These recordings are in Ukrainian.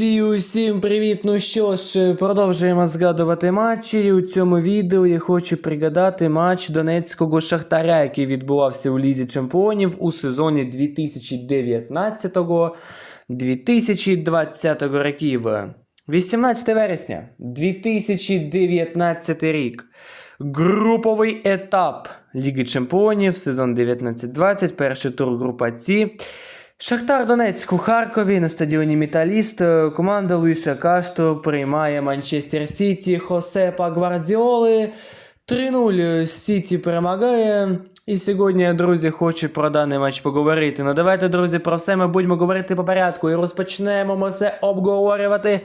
Друзі, усім привіт! Ну що ж, продовжуємо згадувати матчі. І у цьому відео я хочу пригадати матч Донецького Шахтаря, який відбувався у Лізі Чемпіонів у сезоні 2019-2020 років. 18 вересня 2019 рік. Груповий етап Ліги Чемпіонів, сезон 19-20, перший тур група Ці. Шахтар Донецьк у Харкові на стадіоні Металіст. Е, Команда Луїша Кашту приймає Манчестер Сіті Хосепа Гвардіоли. 3-0 Сіті перемагає. І сьогодні, друзі, хочу про даний матч поговорити. Ну давайте, друзі, про все ми будемо говорити по порядку. І розпочнемо ми все обговорювати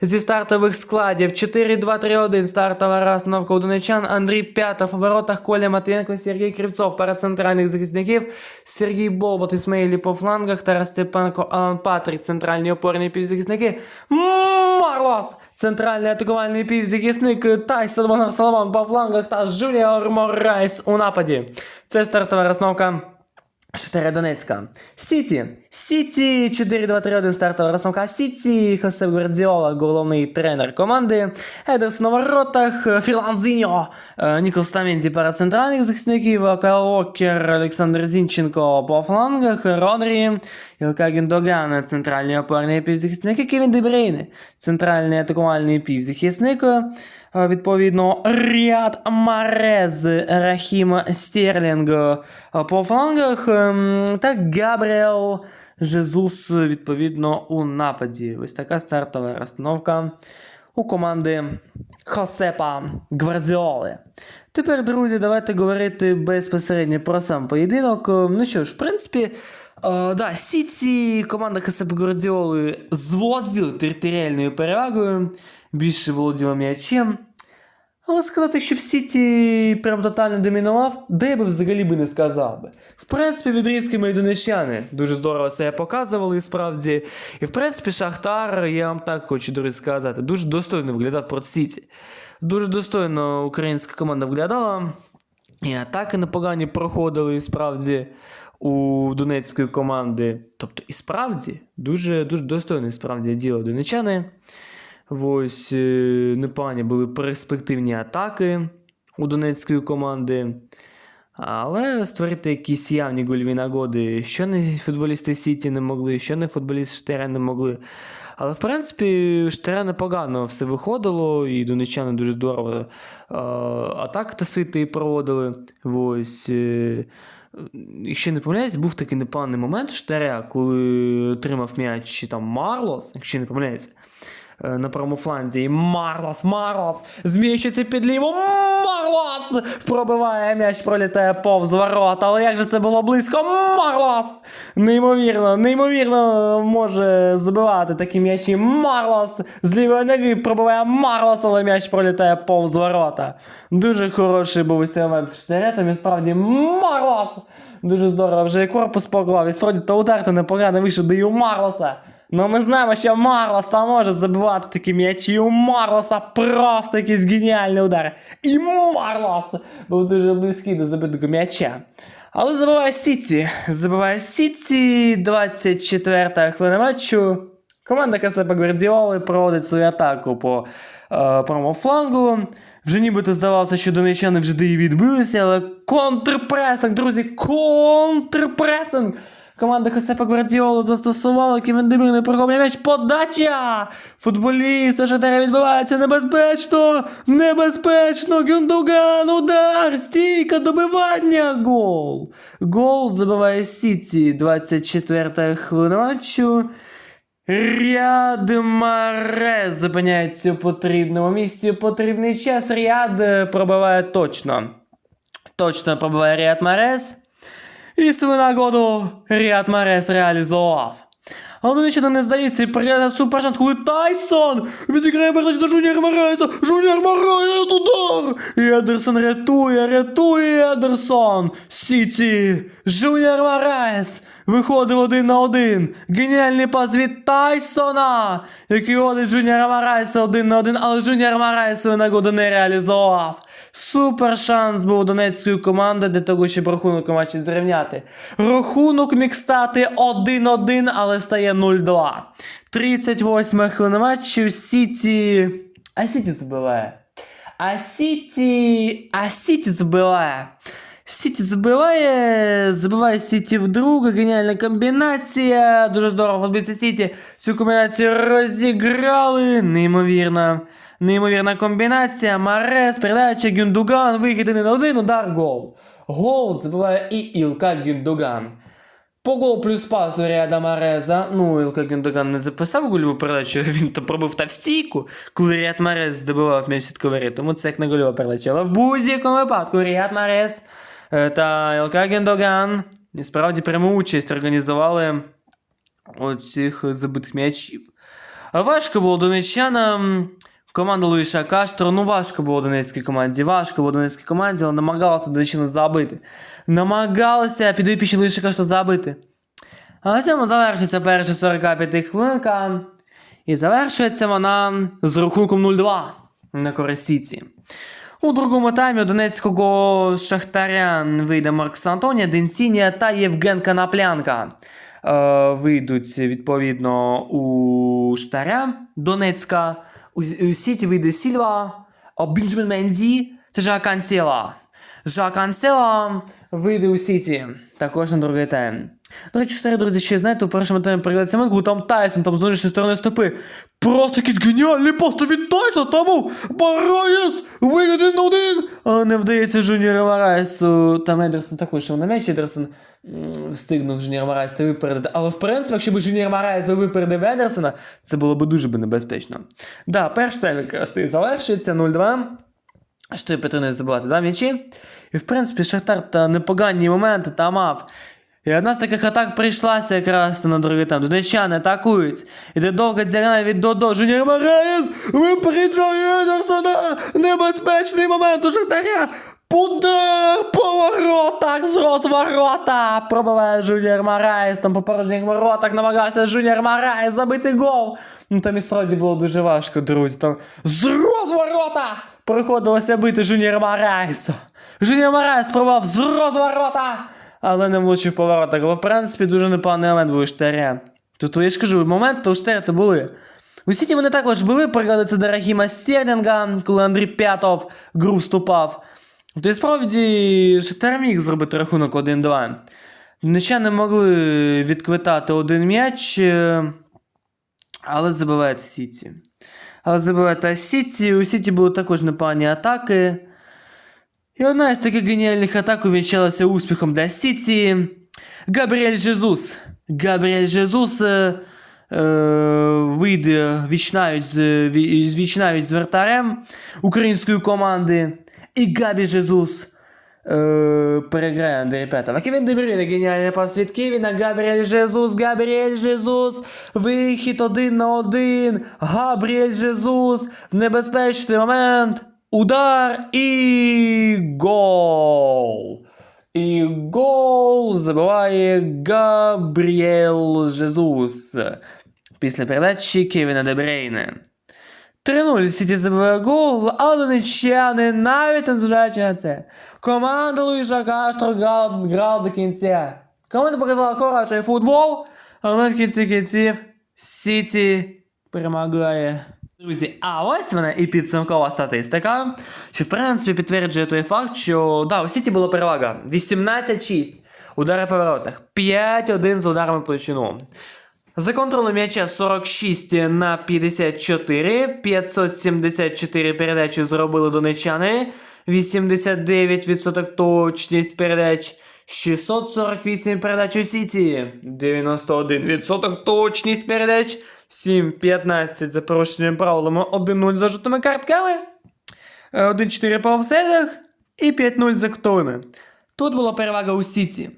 зі стартових складів. 4-2-3-1 стартова розстановка у донечан. Андрій П'ятов у воротах, Коля Матвієнко, Сергій Кривцов перед центральних захисників. Сергій Болбот, Ісмаїлі по флангах, Тарас Степанко, Алан Патрик, центральні опорні півзахисники. Марлос! Центральний атакувальний півзахисник Тайсон Вонар по флангах та Жуліор Морайс у нападі. Це стартова розстановка. Шахтаря Донецька. Сіті. Сіті 4-2-3-1 стартова розстановка. Сіті. Хосе Гвардіола, головний тренер команди. Едерс на воротах. Фірланзіньо. е, Нікол Стаменді перед центральних захисників. Кайл Уокер, Олександр Зінченко по флангах. Родрі. Ілка Гіндоган, центральні опорні півзахисники. Кевін Дебрейне. Центральний атакувальний півзахисник. Е, Відповідно, Ріад Марез, Рахім Стерлінг е, по флангах ем, та Габріел Жезус, відповідно, у нападі. Ось така стартова розстановка у команди Хосепа Гвардіоли. Тепер, друзі, давайте говорити безпосередньо про сам поєдинок. Е, Ну що ж, в принципі, е, да, Сіті команда Хосепа Гвардіоли зволоділи територіальною перевагою, більше володіла м'ячем. Але сказати, щоб Сіті прям тотально домінував, де я би взагалі би не сказав би. В принципі, відрізками і донечани дуже здорово себе показували і справді. І в принципі, Шахтар, я вам так хочу друзі сказати, дуже достойно виглядав проти Сіті. Дуже достойно українська команда виглядала. І атаки непогані проходили і справді у донецької команди. Тобто, і справді, дуже, дуже достойно справді діло донечани. Ось е, непогані були перспективні атаки у донецької команди. Але створити якісь явні гольові нагоди, що не футболісти Сіті не могли, що не футболісти Штера не могли. Але в принципі, Штера непогано все виходило, і донечани дуже здорово е, атаки та свити проводили. Ось. Е, Якщо не помиляюсь, був такий непоганий момент Штаря, коли тримав м'яч там Марлос, якщо не помиляюся, на правому фланзі. Марлос, Марлос! Зміщиться під ліву. Марлос! Пробиває м'яч, пролітає повз ворот. Але як же це було близько? Марлос! Неймовірно, неймовірно може забивати такі м'ячі. Марлос! З лівої ноги пробиває Марлос, але м'яч пролітає повз ворота. Дуже хороший був ось момент з штиретом, і справді Марлос! Дуже здорово, вже і корпус поклав, і справді та удар то непогано вийшов, у Марлоса. Ну ми знаємо, що Марлос там може забивати такі м'ячі. І у Марлоса просто якийсь геніальний удар. І Марлос був дуже близький до забитого м'яча. Але забиває Сіті. Забиває Сіті. 24 хвилина матчу. Команда Касепа Гвардіоли проводить свою атаку по е, правому флангу. Вже нібито здавалося, що донечани вже деї відбилися, але контрпресинг, друзі, контрпресинг! Команда Хосепа Гвардіоли застосувала Кевін Демір не м'яч. Подача! Футболіст Шахтаря відбивається небезпечно! Небезпечно! Гюндуган! Удар! Стійка! Добивання! Гол! Гол забиває Сіті. 24 хвилина матчу. Ряд Марез зупиняється у потрібному місці. у Потрібний час. Ряд е, пробиває точно. Точно пробиває Ряд Марез. І свою нагоду Ріад Марес реалізував. Але нічого не здається прийде супершанс, коли Тайсон відіграє передачу до Жуніор Мореса. Жуніор Морес удар! І Едерсон рятує, рятує Едерсон. Сіті. Жуніор Морес виходив один на один. Геніальний пас від Тайсона, який водить Жуніора Мореса один на один, але Жуніор Морес свою нагоду не реалізував. Супер шанс був донецької команди для того, щоб рахунок у матчі зрівняти. Рахунок міг стати 1-1, але стає 0-2. 38 хвилина матчу Сіті. А Сіті забиває. А Сіті. А Сіті забиває. Сіті забиває, забиває Сіті вдруге, геніальна комбінація. Дуже здорово футболісти Сіті. Цю комбінацію розіграли. Неймовірна. Неймовірна комбінація. Марес, передача, Гюндуган, вихід на один, удар, гол. Гол забиває і Ілка Гюндуган. По гол плюс пас Ріада Мареза. Ну, Ілка Гюндоган не записав гольову передачу, він то пробив та в стійку, коли Ріад Марез добивав м'яч сітковері, тому це як не гольова передача. Але в будь-якому випадку Ріад Марез е, та Ілка Гюндоган і справді пряму участь організували оцих забитих м'ячів. Важко було донеччанам. Команда Луїша Каштро, ну важко було Донецькій команді, важко було Донецькій команді, але намагалася Донеччина забити. Намагалася підвипічні Луїша Каштро забити. А на цьому завершиться перша 45 хвилинка. І завершується вона з рахунком 0-2 на користь Сіті. У другому таймі у Донецького Шахтаря вийде Маркс Антонія, Денсінія та Євген Канаплянка. Е, вийдуть відповідно у Шахтаря Донецька. У, у Сіті вийде Сільва, а Бенджамін Мензі та Жа Ансела. Жа Ансела вийде у Сіті. Також на другий тайм. До речі, чотири друзі, ще знаєте, у першому таймі пригляд Семенку, там Тайсон, там зовнішньої сторони стопи. Просто якийсь геніальний пост від Тайсона, там був Бараєс, вийде один на один. Але не вдається Жуніору Марайсу. Там Едерсон також йшов на м'яч, Едерсон встигнув Жуніор Марайса випередити. Але в принципі, якщо б Жуніор Марайс випередив Едерсона, це було б дуже небезпечно. Да, перший тайм якраз завершується 0-2. Що Петро не забувати, да, м'ячі? І в принципі, Шахтар та непогані моменти там мав. І одна з таких атак прийшлася якраз на другий там. Донеччани атакують. Іде довга діагональ від Додо. Жуніор Мараєс випереджає Едерсона. Небезпечний момент у Шахтаря. Удар по воротах з розворота. Пробиває Жуніор Мараєс. Там по порожніх воротах намагався Жуніор Мараєс забити гол. Ну там і справді було дуже важко, друзі. Там з розворота приходилося бити Жуніор Мараєса. Жуніор Мараєс спробував з розворота, але не влучив по. Але в принципі дуже непоганий момент був у Штаря. Тут я ж кажу, моменти у Штаря то були. У Сіті вони також були, пригадується до Рахіма Стерлінга, коли Андрій П'ятов гру вступав. То і справді Шахтар міг зробити рахунок 1-2. Донеччани могли відквитати один м'яч, е, але забивають Сіті. Але забивають Сіті. У Сіті були також непогані атаки. І одна із таких геніальних атак увінчалася успіхом для Сіті. Габріель Жезус. Габріель Жезус е, е, вийде вічнавість, з- ві- з вратарем української команди. І Габі Жезус е, переграє Андрій Петова. Кевін Дебрюйне, геніальний пас від Кевіна. Габріель Жезус, Габріель Жезус. Вихід один на один. Габріель Жезус. Небезпечний момент. Удар і гол. І гол забиває Габріел Жезус після передачі Кевіна Дебрейне. 3-0 Сіті забиває гол, а донеччани навіть не зважаючи на це. Команда Луїша Каштро грала до кінця. Команда показала хороший футбол, але в кінці кінців Сіті перемагає. Друзі, а ось вона і підсумкова статистика, що в принципі підтверджує той факт, що да, у Сіті була перевага. 18-6 удари по воротах, 5-1 з ударами площину. За контролем м'яча 46 на 54, 574 передачі зробили донеччани, 89% точність передач, 648 передач у Сіті, 91% точність передач, 7-15 за порушенням правилами, 1-0 за жовтими картками, 1-4 по офсайдах і 5-0 за ктовими. Тут була перевага у Сіті.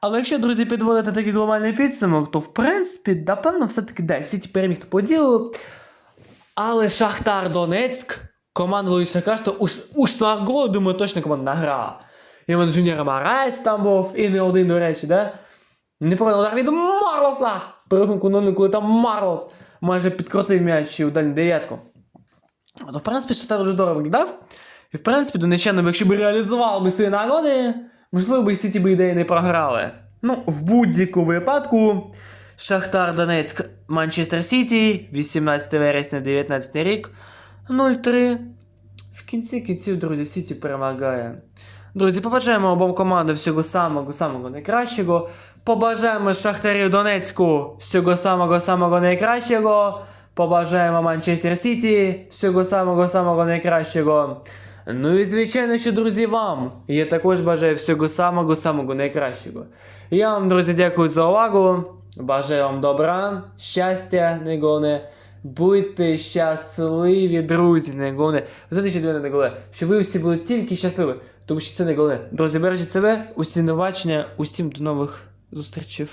Але якщо, друзі, підводити такий глобальний підсумок, то в принципі, напевно, все-таки да, Сіті переміг по ділу. Але Шахтар Донецьк, команда Луїса Кашта, уж на думаю, точно командна гра. І вон Жуніор Марайс там був, і не один, до речі, да? Не удар від Марлоса! При рахунку 0 коли там Марлос майже підкрутив м'яч у дальню дев'ятку. То, в принципі, Шахтар дуже здорово виглядав. І в принципі, донеччани, якщо б реалізували би свої нагоди, можливо, би Сіті би ідеї не програли. Ну, в будь-якому випадку, Шахтар Донецьк Манчестер Сіті, 18 вересня 19 рік, 0-3. В кінці кінців, друзі, Сіті перемагає. Друзі, побажаємо обом командам всього самого самого найкращого. Побажаємо Шахтарю Донецьку всього самого самого найкращого. Побажаємо Манчестер Сіті всього самого самого найкращого. Ну і звичайно, що друзі, вам. Я також бажаю всього самого самого найкращого. Я вам, друзі, дякую за увагу. Бажаю вам добра, щастя, найголовне. Будьте щасливі, друзі, найголовне. Знаєте, що для мене найголовне? Що ви всі були тільки щасливі, тому що це найголовне. Друзі, бережіть себе, усім до усім до нових зустрічей.